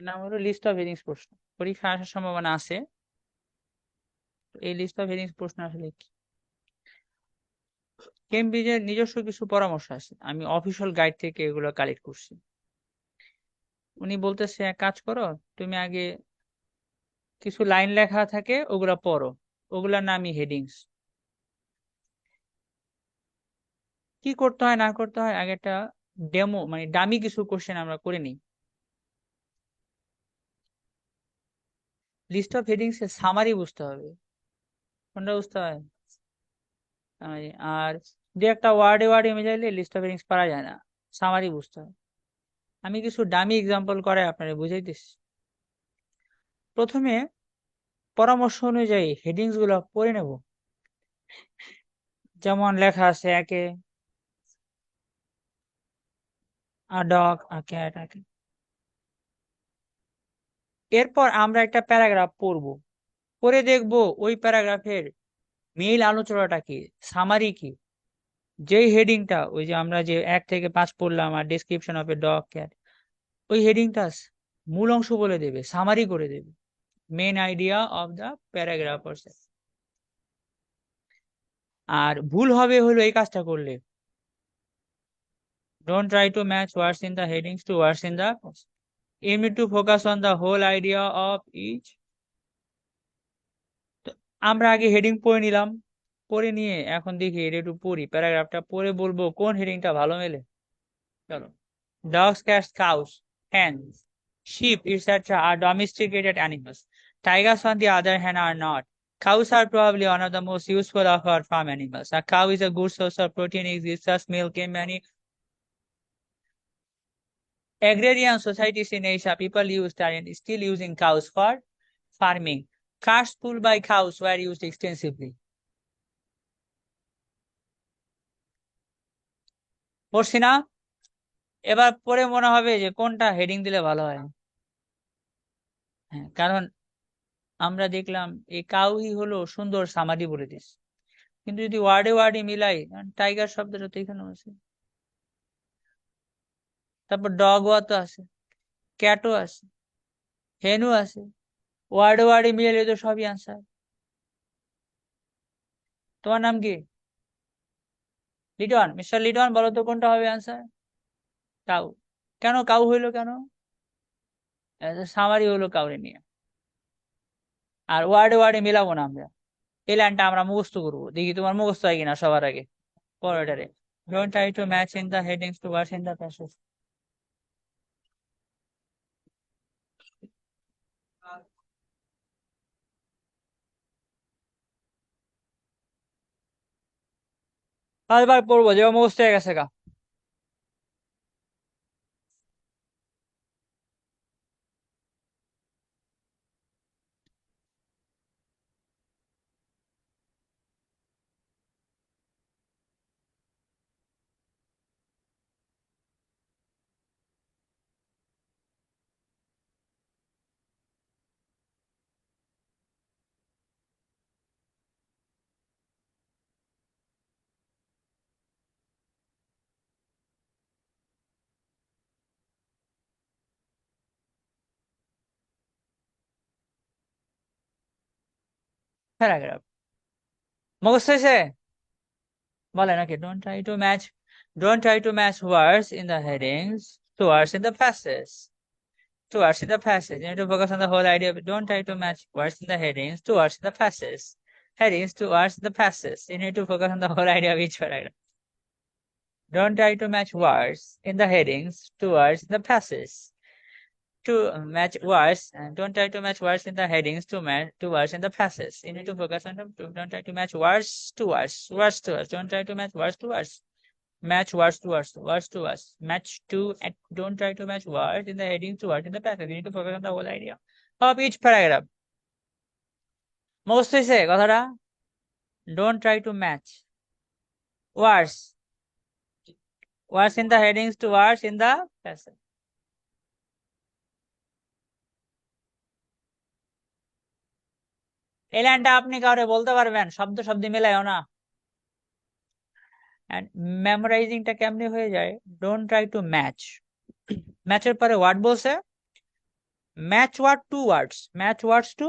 নাম হলো list of headings প্রশ্ন। পরীক্ষা আসার সম্ভাবনা আছে। এই লিস্ট অফ হেডিংস প্রশ্ন আসলে কি? কেমব্রিজের নিজস্ব কিছু পরামর্শ আছে। আমি অফিসিয়াল গাইড থেকে এগুলো কালেক্ট করছি। উনি বলতেছে, এক কাজ করো, তুমি আগে কিছু লাইন লেখা থাকে, ওগুলা পড়ো। ওগুলার নামই হেডিংস কি করতে হয়, না করতে হয়, আগে একটা ডেমো মানে ডামি কিছু কোশ্চেন আমরা করে নিই। লিস্ট অফ হেডিংস এর সামারি বুঝতে হবে। কোনটা বুঝতে হয়। আর দু একটা ওয়ার্ডে ওয়ার্ডে মিলাইলে লিস্ট অফ হেডিংস পারা যায় না। সামারি বুঝতে হয়। আমি কিছু ডামি এক্সাম্পল করে আপনারা বুঝাইতেছি প্রথমে পরামর্শ অনুযায়ী হেডিংসগুলো পড়ে নেব। যেমন লেখা আছে একে, a dog a cat a cat। এরপর আমরা একটা প্যারাগ্রাফ পড়ব। পড়ে দেখব ওই প্যারাগ্রাফের মেইল আলোচনাটা কি সামারি কি। যেই হেডিংটা ওই যে আমরা যে এক থেকে পাঁচ পড়লাম, আর description of a dog cat ওই হেডিংটা মূল অংশ বলে দেবে সামারি করে দেবে। Main idea of the paragraph আর ভুল হবে হলো এই কাজটা করলে। Don't try to match words in the headings to words in the aim it to focus on the whole idea of each আমরা আগে হেডিং পড়ে নিলাম পড়ে নিয়ে এখন দেখি এটা একটু পড়ি প্যারাগ্রাফটা পড়ে বলব কোন হেডিংটা ভালো মেলে চলো dogs cats cows hens sheep etc are domesticated animals tigers on the other hand are not cows are probably one of the most useful of our farm animals a cow is a good source of protein it gives us milk in many agrarian societies in Asia, people used and still using cows for farming. Carts pulled by cows were used extensively. পড়ছি না এবার পরে মনে হবে যে কোনটা heading দিলে ভালো হয় হ্যাঁ কারণ আমরা দেখলাম এই কাউই হলো সুন্দর সামারি বলে দিস কিন্তু যদি ওয়ার্ডে ওয়ার্ডে মিলাই টাইগার শব্দটা তো এখানেও আছে তারপর ডগও তো আছে ক্যাটও আছে হেনও আছে ওয়ার্ড ওয়ার্ডে মিলালে তো সবই আনসার তোমার নাম কি? লিটন মিস্টার লিটন, বলো তো কোনটা হবে আনসার কাউ, কেন কাউ হইল কেন? সামারি হলো কাউরে নিয়ে। আর ওয়ার্ডে ওয়ার্ডে মিলাবো না আমরা। এই লাইনটা আমরা মুখস্থ করব। দেখি তোমার মুখস্থ হয় কিনা সবার আগে। পরেটারে don't try to match in the headings to words in the passage এবার পড়ব যে মুখস্থ হয়ে গেছে গা। প্যারাগ্রাফ মুখস্থ হয়েছে বলে নাকি don't try to match don't try to match words in the headings to words in the passage to words in the passage. You need to focus on the whole idea, but don't try to match words in the headings to words in the passage. Headings to words in the passage. You need to focus on the whole idea of each paragraph. Don't try to match words in the headings to words in the passage. To match words, and don't try to match words in the headings to match to words in the passage. You need to focus on them. Don't try to match words to words, words to words. Don't try to match words to words match words to words, words to words, match to, and don't try to match words in the heading to words in the passage. You need to focus on the whole idea of each paragraph. Most হয়েছে কথাটা don't try to match words words in the headings to words in the passage. এই লাইনটা আপনি কাউরে বলতে পারবেন, শব্দ শব্দ মেলায়ও না। অ্যান্ড মেমোরাইজিংটা কেমনি হয়ে যায়? ডোন্ট ট্রাই টু ম্যাচ ম্যাচের পরে ওয়ার্ড বলছে। Match word to words match words to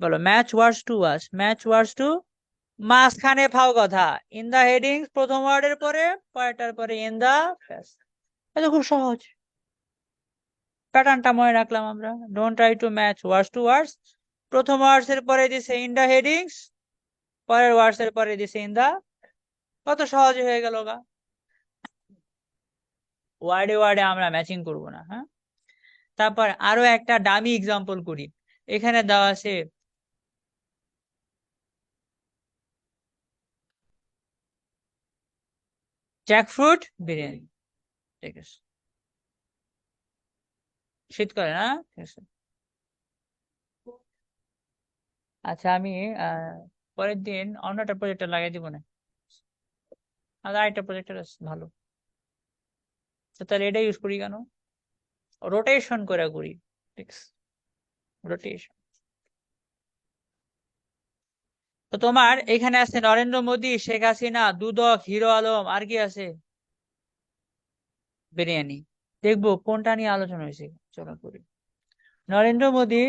বলো match words to words match words to মাঝখানে ফাও কথা। ইন দা হেডিংস প্রথম ওয়ার্ডের পরে, পরেরটার পরে ইন দা এটা খুব সহজ। প্যাটার্নটা মনে রাখলাম আমরা। Don't try to match words to words প্রথম ওয়ার্ডস এর পরে দিছে ইন দা হেডিংস পরের ওয়ার্ডস এর পরে দিছে ইন দা কত সহজ হয়ে গেল গা। ওয়ার্ডে ওয়ার্ডে আমরা ম্যাচিং করব না হ্যাঁ? তারপর আরও একটা ডামি এক্সাম্পল করি। এখানে দেওয়া আছে জ্যাকফ্রুট বিরিয়ানি। ঠিক আছে। শীতকালে না? ঠিক আছে। আচ্ছা আমি পরের দিন অন্য একটা প্রজেক্টর লাগিয়ে দিব না? আর আরেকটা প্রজেক্টর ভালো। তো তাহলে এটা ইউজ করি কেন? রোটেশন করে করি রোটেশন তো তোমার এখানে আছে নরেন্দ্র মোদী, শেখ হাসিনা, দুদক, হিরো আলম, আর কি আছে? বিরিয়ানি। দেখব কোনটা নিয়ে আলোচনা হয়েছে চলো করি। নরেন্দ্র মোদী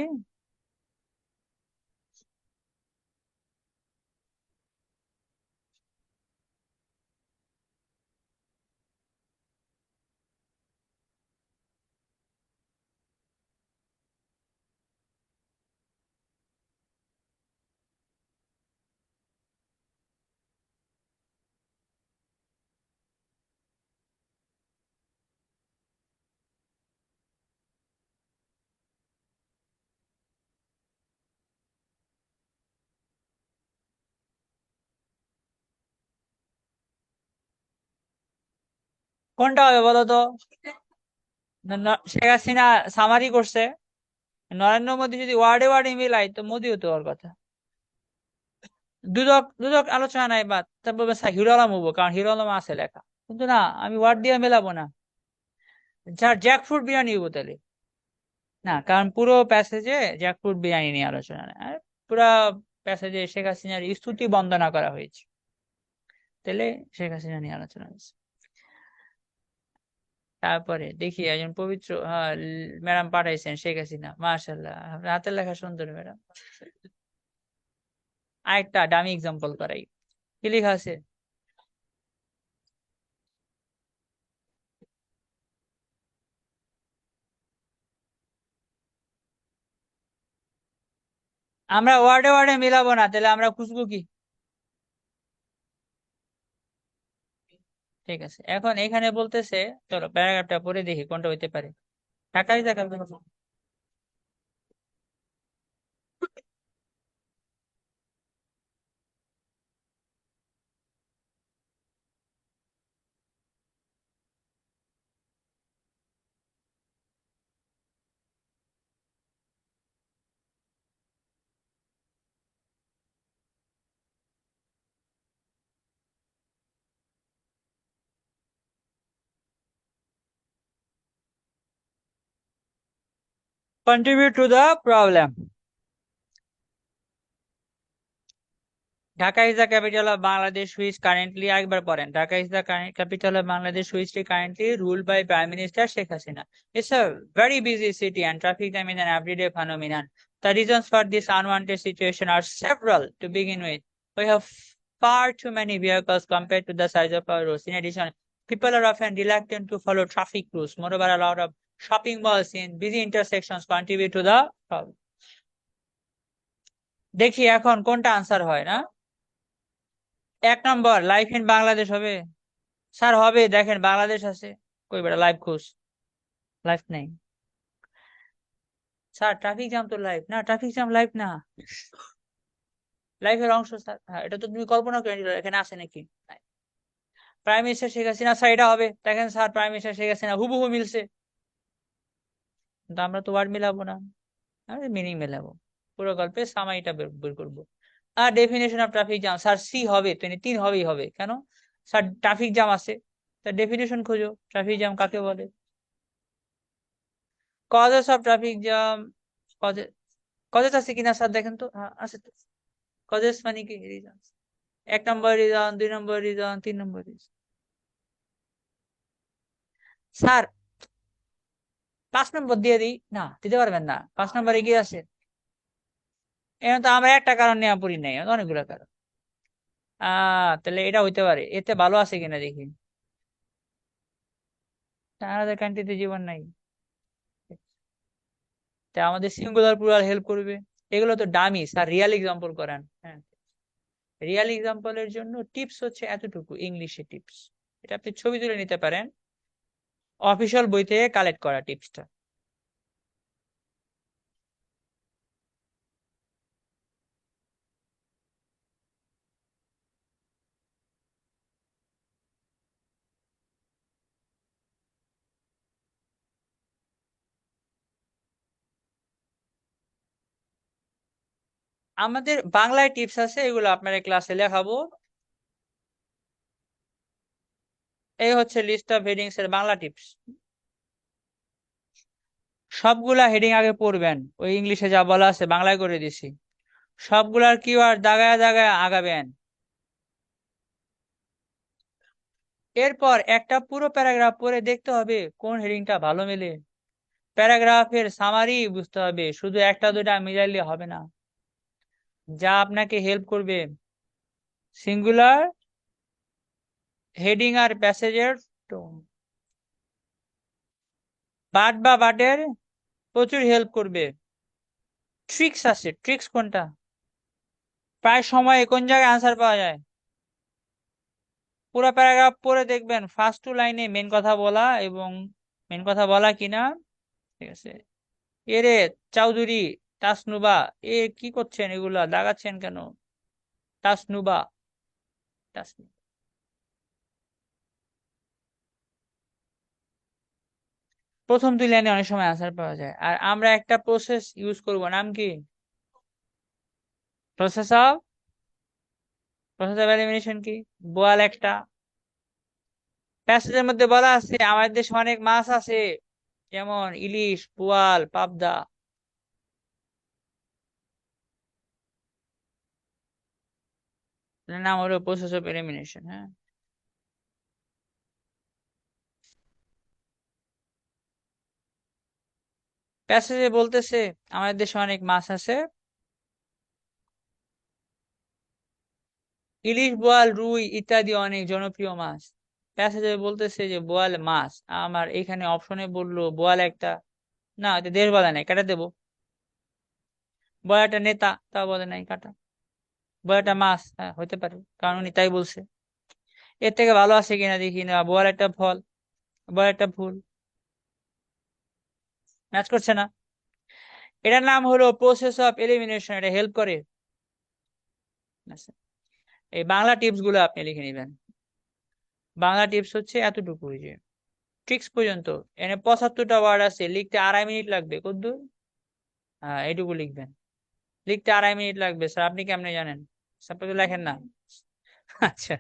কোনটা হবে বলো তো? শেখ হাসিনা সামারি করছে। নরেন্দ্র মোদী যদি ওয়ার্ডে ওয়ার্ডে মিলাই তো মোদিও তো ওর কথা। দুদক দুদক আলোচনা নাই বাদ তারপর হিরো আলম হব, কারণ হিরো আলম আছে লেখা। কিন্তু না, আমি ওয়ার্ড দিয়ে মেলাবো না। যার জ্যাকফ্রুট বিরিয়ানি হব তাহলে। না, কারণ পুরো প্যাসেজে জ্যাকফ্রুট বিরিয়ানি নিয়ে আলোচনা নেই। আর পুরো প্যাসেজে শেখ হাসিনার স্তুতি বন্দনা করা হয়েছে। তাহলে শেখ হাসিনা নিয়ে আলোচনা হয়েছে। তারপরে দেখি একজন পবিত্র ম্যাডাম পাঠাইছেন শেখ হাসিনা মার্শাল্লাহ হাতের লেখা সুন্দর ম্যাডাম। আরেকটা ডামি এক্সাম্পল করাই, কি লেখা আছে? আমরা ওয়ার্ডে ওয়ার্ডে মিলাবো না, তাহলে আমরা খুঁজবো কি? ঠিক আছে। এখন এখানে বলতেছে চলো প্যারাগ্রাফটা পড়ে দেখি কোনটা হইতে পারে। ঢাকায় দেখা contribute to the problem. Dhaka is the capital of Bangladesh, which currently Dhaka is the capital of Bangladesh, which is currently ruled by Prime Minister Sheikh Hasina. It's a very busy city and traffic jam is an everyday phenomenon. The reasons for this unwanted situation are several. To begin with, we have far too many vehicles compared to the size of our roads. In addition, people are often reluctant to follow traffic rules. Moreover, a lot of shopping malls in busy intersections contribute to the problem. দেখি এখন কোনটা answer হয় না? এক নম্বর life in Bangladesh হবে? Sir হবে, দেখেন বাংলাদেশ আছে। কই বেটা লাইভ খুশ? লাইফ নেই। স্যার ট্রাফিক জ্যাম তো লাইভ না ট্রাফিক জ্যাম লাইভ না। লাইফের অংশ স্যার এটা তো তুমি কল্পনা করে নিলে, এখানে আছে নাকি? Prime minister Sheikh Hasina sir এটা হবে। দেখেন sir prime minister Sheikh Hasina, হুবহু মিলছে। কিন্তু আমরা তো ওয়ার্ড মিলাবো না। আমরা মিনিং মেলাবো। পুরো গল্পে সামাইটা বের করব। আর definition of traffic jam sir C হবে মানে তিন হবেই হবে। কেন? স্যার ট্রাফিক জ্যাম আছে। তার ডেফিনেশন খোঁজো। ট্রাফিক জ্যাম কাকে বলে? Causes of traffic jam causes causes আছে কিনা স্যার দেখেন তো। হ্যাঁ আছে কজেস মানে কি? রিজন এক নম্বর রিজন দুই নম্বর রিজন তিন নম্বর রিজন স্যার পাঁচ নম্বর দিয়ে দিই। না, দিতে পারবেন না। পাঁচ নম্বরে কি আছে এখন তো আমরা একটা কারণ নেওয়া পড়ি নাই অনেকগুলো কারণ। আহ তাহলে এটা হইতে পারে। এতে ভালো আছে কিনা দেখি। আমাদের কান্ট্রিতে জীবন নাই। তা আমাদের সিঙ্গুলার প্লুরাল হেল্প করবে। এগুলো তো ডামি স্যার রিয়াল এক্সাম্পল করেন। হ্যাঁ। রিয়াল এক্সাম্পলের জন্য টিপস হচ্ছে এতটুকু ইংলিশে টিপস এটা আপনি ছবি তুলে নিতে পারেন। অফিসিয়াল বই থেকে কালেক্ট করা টিপসটা আমাদের বাংলায় টিপস আছে এগুলো আপনার ক্লাসে লেখাবো। এই হচ্ছে লিস্ট অফ হেডিংস এর বাংলা টিপস সবগুলা হেডিং আগে পড়বেন, ওই ইংলিশে যা বলা আছে বাংলায় করে দিছি। সবগুলার কিওয়ার্ড দাগায় দাগায় আগাবেন। এরপর একটা পুরো প্যারাগ্রাফ পড়ে দেখতে হবে কোন হেডিংটা ভালো মেলে। প্যারাগ্রাফের সামারি বুঝতে হবে, শুধু একটা দুটা মিলাইলে হবে না। যা আপনাকে হেল্প করবে। সিঙ্গুলার হেডিং আর প্যাসেজের বাট বা বাটের প্রচুর হেল্প করবে। ট্রিক্স আছে ট্রিক্স কোনটা? প্রায় সময় কোন জায়গায় আনসার পাওয়া যায়? পুরো প্যারাগ্রাফ পড়ে দেখবেন ফার্স্ট টু লাইনে মেন কথা বলা এবং মেন কথা বলা কিনা, ঠিক আছে? এরে চৌধুরী, তাসনুবা, এ কি করছেন এগুলা? দাগাচ্ছেন কেন? তাসনুবা তাসনুবা। প্রথম দুই লাইনে অনেক সময় আনসার পাওয়া যায়। আর আমরা একটা প্রসেস ইউজ করব, নাম কি? Process of process of elimination কি? বোয়াল একটা। প্যাসেজের মধ্যে বলা আছে, আমাদের দেশে অনেক মাছ আছে, যেমন ইলিশ, বোয়াল, পাবদা। নাম হলো প্রসেস অফ এলিমিনেশন হ্যাঁ। প্যাসেজে বলতেছে, আমাদের দেশে অনেক মাছ আছে। ইলিশ, বোয়াল, রুই ইত্যাদি অনেক জনপ্রিয় মাছ। প্যাসেজে বলতেছে যে, বোয়াল মাছ। আমার এখানে অপশনে বলল, বোয়াল একটা। না দেশ বলে নাই, কাটা দেবো। বোয়াল একটা নেতা তা বলে নাই, কাটা। বোয়াল একটা মাছ হ্যাঁ হতে পারে, কারণ উনি তাই বলছে। এর থেকে ভালো আছে কিনা দেখি না, বোয়াল একটা ফল, বোয়াল একটা ফুল। ম্যাচ করছে না। এটার নাম হলো প্রসেস অফ এলিমিনেশন এটা হেল্প করে। আচ্ছা। এই বাংলা টিপসগুলো আপনি লিখে নেবেন। বাংলা টিপস হচ্ছে এতটুকু যে ট্রিক্স পর্যন্ত। এনে পঁচাত্তরটা ওয়ার্ড আছে, লিখতে আড়াই মিনিট লাগবে, কদ্দূর। হ্যাঁ এইটুকু লিখবেন। লিখতে আড়াই মিনিট লাগবে স্যার আপনি কেমনে জানেন? আপনি তো লেখেন না। আচ্ছা।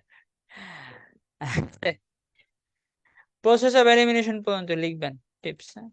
প্রসেস অফ এলিমিনেশন পর্যন্ত লিখবেন টিপস হ্যাঁ।